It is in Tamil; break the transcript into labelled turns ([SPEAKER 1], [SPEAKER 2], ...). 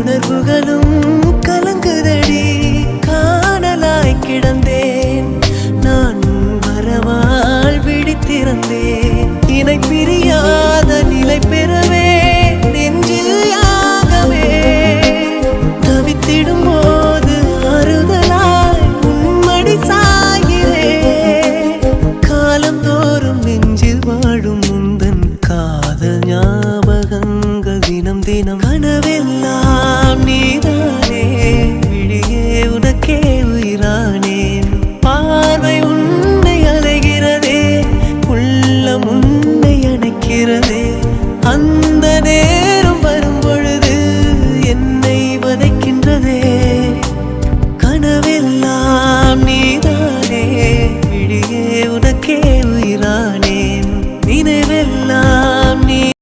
[SPEAKER 1] உணர்வுகளும் கலங்குதடி. காணலாய் கிடந்தேன். நான் வரவால் விழித்திருந்தேன். இணை பிரியாத நிலை பெறவே நெஞ்சில் யாகவே. தவித்திடும் போது ஆறுதலாய் உண்மடி சாகிறே காலந்தோறும் நெஞ்சில் வாழும் முந்தன் காதல் ஞான் தினம் கனவெல்லாம்